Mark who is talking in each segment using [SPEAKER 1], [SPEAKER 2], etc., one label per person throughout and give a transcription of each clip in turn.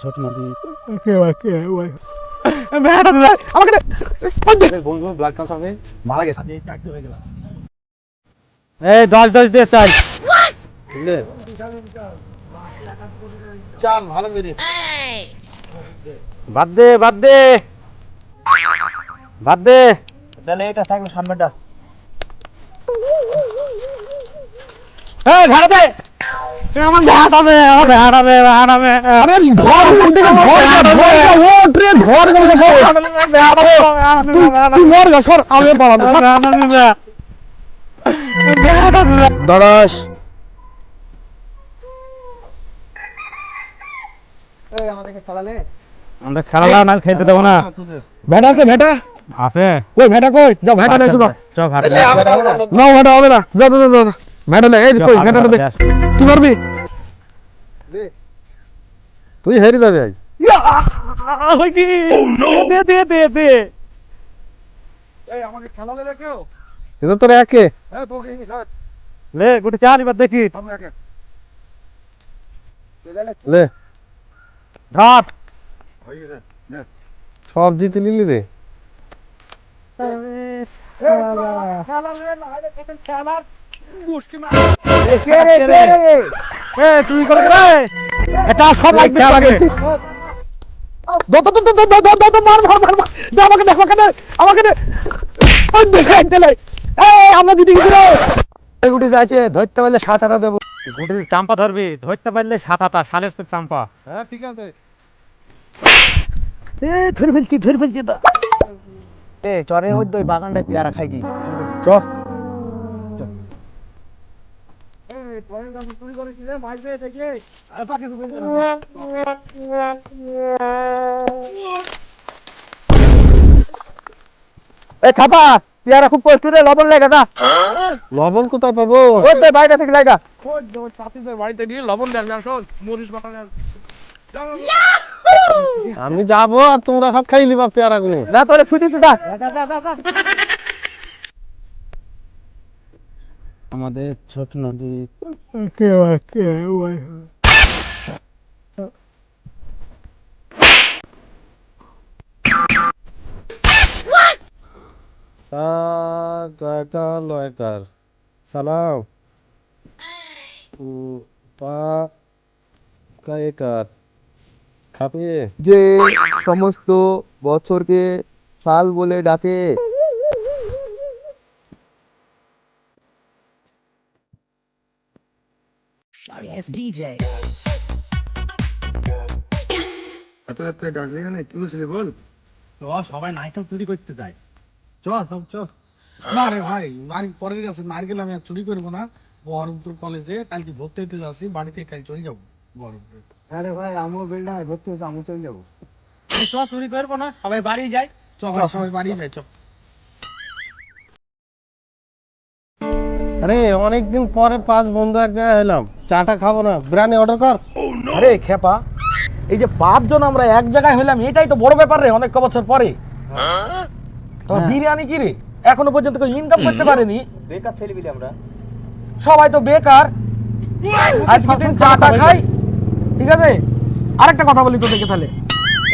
[SPEAKER 1] ছোট নদী
[SPEAKER 2] বন্ধু ব্লাড ক্যান্সার হয়ে মারা গেছে।
[SPEAKER 1] এই দশ দশ দিয়ে চাল।
[SPEAKER 2] চাল ভালো করে
[SPEAKER 1] বাদ দে বাদ দে। বাদ দে।
[SPEAKER 2] তাহলে এটা থাকল সামনেটা।
[SPEAKER 1] এই ভেড়া দে। আমার ভেড়া আমার ভেড়া দে আরে ধর বলতে ধর ওট রে ধর তুই মর যা সর আমি পালাবো
[SPEAKER 2] দড়াস।
[SPEAKER 1] আমরা খেলা না খেলতে দেবো না।
[SPEAKER 2] ভেটা আছে ভেটা?
[SPEAKER 1] আছে।
[SPEAKER 2] কই ভেটা কই? যাও ভেটা নেই শুনো
[SPEAKER 1] চ
[SPEAKER 2] ভেটা হবে না। যাও যাও যাও যাও। ভেটা নেই এই কই ভেটা দে। কি মারবি দে তুই হেরে যাবে আজ
[SPEAKER 1] দে দে দে দে আমাকে খেলালে রেখেও
[SPEAKER 2] এটা তোর একে হ্যাঁ তোকে
[SPEAKER 1] লে গোটে চা নিবার দেখি
[SPEAKER 2] লে
[SPEAKER 1] ঘাট
[SPEAKER 2] সব জিতে নিলি রে খেলা খেলা
[SPEAKER 1] খেলা চাম্পা ধরবি ধরতে পারলে সাত আটা সালে চাম্পা।
[SPEAKER 2] হ্যাঁ ঠিক আছে।
[SPEAKER 3] চরে ওই বাগানটা পেয়ারা খাই কি?
[SPEAKER 2] চ।
[SPEAKER 3] এ খাপা পেয়ারা খুব কষ্ট রে লবণ লেগে যা।
[SPEAKER 2] লবণ কোথায় পাবো?
[SPEAKER 3] ওই তো বাইরে থেকে লাগা
[SPEAKER 2] বাড়িতে গিয়ে লবণ মরিচ বাটা আমি যাব আর তোমরা সব খাই নিবা পেয়ারা গুলো
[SPEAKER 3] না তোরে ফুটিস যা।
[SPEAKER 1] আমাদের ছোট নদী।
[SPEAKER 2] লয়কার। সালাম। উ, পা কায়কার। খাপে
[SPEAKER 3] যে সমস্ত বছরকে সাল বলে ডাকে।
[SPEAKER 4] Sorry ass DJ.
[SPEAKER 1] সবাই চুরি করতে যায়।
[SPEAKER 5] চ সব চ। না রে ভাই নার- পরের কাছে নারকেল আমি আর চুরি করব না। বহরমপুর কলেজে কালকে ভর্তি হতে যাচ্ছি বাড়িতে কাল চলে যাব বহরমপুরে।
[SPEAKER 3] আরে ভাই আমিও বিল্ডার ভর্তি হচ্ছে আমি চলে যাব।
[SPEAKER 1] চ চুরি করব না সবাই বাড়ি যায়।
[SPEAKER 5] চ সবাই বাড়ি যাই চ।
[SPEAKER 2] আরে অনেকদিন পরে পাঁচ বন্ধু এক জায়গায় এলাম। চাটা খাব না বিরিয়ানি অর্ডার কর।
[SPEAKER 5] আরে খেপা। এই যে পাঁচজন আমরা এক জায়গায় হইলাম এটাই তো বড় ব্যাপার রে অনেক বছর পরে। তো বিরিয়ানি কি রে? এখনও পর্যন্ত কেউ ইনকাম করতে পারেনি।
[SPEAKER 3] বেকার ছেলে বিলি আমরা।
[SPEAKER 5] সবাই তো বেকার। আজকে দিন চাটা খাই। ঠিক আছে? আরেকটা কথা বলি তোদেরকে তাহলে।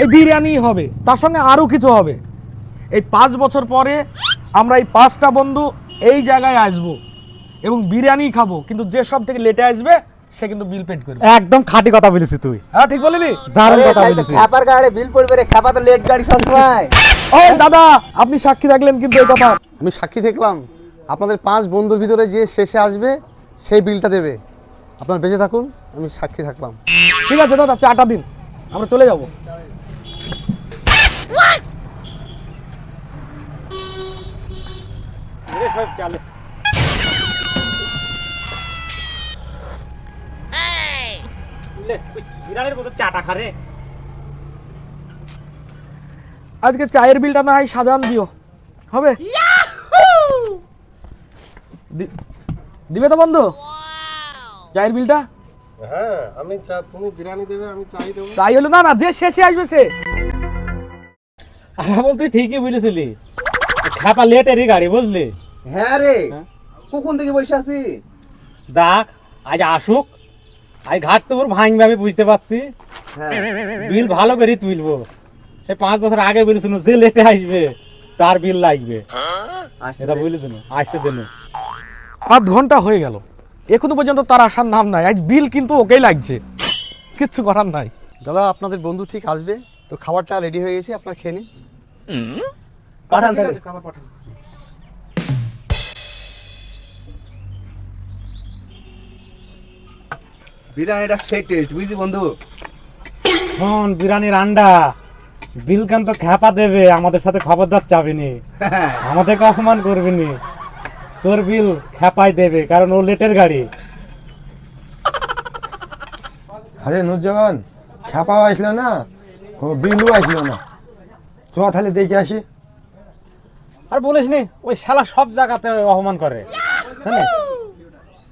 [SPEAKER 5] এই বিরিয়ানি হবে তার সঙ্গে আরও কিছু হবে। এই পাঁচ বছর পরে আমরা এই পাঁচটা বন্ধু এই জায়গায় আসব। এবং বিরিয়ানি খাব কিন্তু যে সব থেকে লেটে আসবে সে কিন্তু বিল পেড করবে।
[SPEAKER 1] একদম খাঁটি কথা বলেছি তুই।
[SPEAKER 5] হ্যাঁ ঠিক বলিনি
[SPEAKER 1] দারুণ কথা বলেছিস।
[SPEAKER 3] খাপার গাড়ি বিল পড়বে রে খাপা তো লেট গাড়ি সবসময়।
[SPEAKER 5] ও দাদা আপনি সাক্ষী থাকলেন কিন্তু এই কথা।
[SPEAKER 2] আমি সাক্ষী দেখলাম আপনাদের পাঁচ বন্ধুর ভিতরে যে শেষে আসবে সেই বিলটা দেবে। আপনার বেঁচে থাকুন আমি সাক্ষী থাকলাম।
[SPEAKER 5] ঠিক আছে দাদা চাটা দিন। আমরা চলে যাব।
[SPEAKER 1] চাটা খারে
[SPEAKER 5] আজকে চায়ের বিলটা না হয় সাজান দিও। হবে? দিবে তো বন্ধু? চায়ের বিলটা?
[SPEAKER 2] হ্যাঁ আমি চা তুমি বিরিয়ানি দেবে আমি চাই দেবো।
[SPEAKER 5] তাই হলো না না যে শেষে আসবে সে।
[SPEAKER 1] আমার তুই ঠিকই বলেছিলি। খাপা লেটেরই গাড়ি বুঝলি?
[SPEAKER 3] হ্যাঁ রে। কখন থেকে বসে আছি
[SPEAKER 1] দেখ আজ আসুক আজ ঘাট তো পুরো ভাঙবে আমি বুঝতে পারছি। বিল ভালো করে তুলবো। সে পাঁচ বছর আগে বলেছিল যে লেটে আসবে তার বিল লাগবে। এটা বুঝলি তো আসতে দেন
[SPEAKER 5] আধ ঘণ্টা হয়ে গেল। এখনও পর্যন্ত তার আসার নাম নাই। আজ বিল কিন্তু ওকেই লাগছে। কিচ্ছু করার নাই।
[SPEAKER 2] দাদা আপনাদের বন্ধু ঠিক আসবে তো খাবারটা রেডি হয়ে গেছে আপনারা খেয়ে নিন।
[SPEAKER 1] পাঠান তাহলে।
[SPEAKER 5] খাবার পাঠান।
[SPEAKER 2] বিরিয়ানিটা সেই টেস্ট বুঝলি বন্ধু?
[SPEAKER 1] হন বিরানির আন্ডা। বিল কেন তো খ্যাপা দেবে আমাদের সাথে খবরদার চাবিনি। আমাদেরকে অপমান করবিনি। তোর বিল খ্যাপাই দেবে কারণ ও লেটের গাড়ি।
[SPEAKER 2] আরে নুরজামান খ্যাপাও আসলো না? ও বিলু আসলো না। চ তাহলে দেখে আসি।
[SPEAKER 1] আর বলিস নি ওই শালা সব জায়গাতে অপমান করে। হ্যাঁ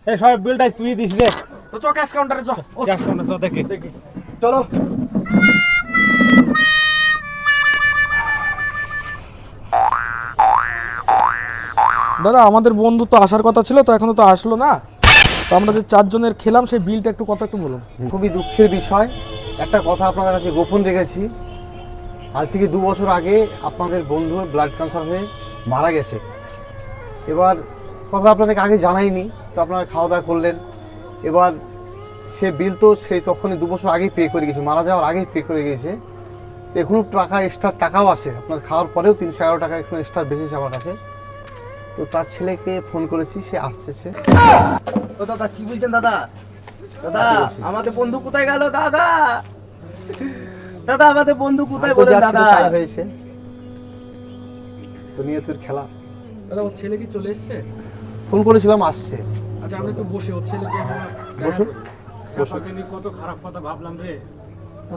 [SPEAKER 1] এই সব বিলটা তুই দিস রে।
[SPEAKER 5] তো চ ক্যাশ কাউন্টারে চ
[SPEAKER 1] ক্যাশ কাউন্টার চ দেখি।
[SPEAKER 5] দেখি।
[SPEAKER 2] চলো।
[SPEAKER 5] দাদা আমাদের বন্ধু তো আসার কথা ছিল তো এখনও তো আসলো না। তো আমরা যে চারজনের খেলাম সেই বিলটা একটু কথা একটু বলুন।
[SPEAKER 2] খুবই দুঃখের বিষয়। একটা কথা আপনাদের কাছে গোপন রেখেছি। আজ থেকে দু বছর আগে আপনাদের বন্ধুর ব্লাড ক্যান্সার হয়ে মারা গেছে। এবার কথা আপনাদেরকে আগে জানাইনি তো আপনারা খাওয়া দাওয়া করলেন। এবার সে বিল তো সেই তখনই দু বছর আগেই পে করে গেছে মারা যাওয়ার আগেই পে করে গেছে। তো এখনও টাকা এক্সট্রা টাকাও আছে আপনার খাওয়ার পরেও তিনশো এগারো টাকা একটু এক্সট্রা বেশিছে আমার কাছে। তো তার ছেলেকে ফোন করেছি সে আসতেছে।
[SPEAKER 3] ও দাদা কি বলছেন দাদা? দাদা আমাদের বন্ধু কোথায় গেল দাদা? দাদা আমাদের বন্ধু কোথায় বলেন দাদা?
[SPEAKER 2] হয়েছে? তো নিয়ে তোর খেলা।
[SPEAKER 5] দাদা ওর ছেলে কি চলে এসছে?
[SPEAKER 2] ফোন করেছিলাম আসছে।
[SPEAKER 5] আচ্ছা আমরা একটু বসে ছেলেকে
[SPEAKER 2] বসুন
[SPEAKER 1] নিয়ে কত খারাপ কথা ভাবলাম রে।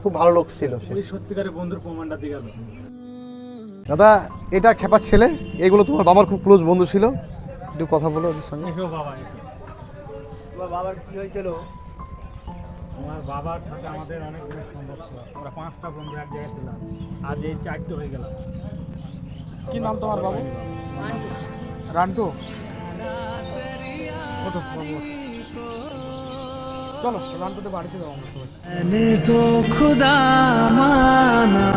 [SPEAKER 2] খুব ভালো লোক ছিল সে।
[SPEAKER 1] সত্যিকারের বন্ধুর প্রমাণটা দিয়ে গেল
[SPEAKER 2] দাদা এটা খেপার ছেলে এগুলো তোমার বাবার খুব ক্লোজ বন্ধু ছিল। একটু কথা বলো ওদের সঙ্গে।
[SPEAKER 1] বাবা এসো।
[SPEAKER 3] বাবার কি হয়েছিল?
[SPEAKER 1] তোমার বাবার সাথে আমাদের অনেক সম্পর্ক। আমরা পাঁচটা বন্ধু এক জায়গায় ছিলাম। আজ এই চারটে হয়ে গেলাম।
[SPEAKER 5] কি নাম তোমার বাবু? রান্টু? চলো রান বাড়িতে যাব আমরা সবাই
[SPEAKER 4] তো খুদা মানা।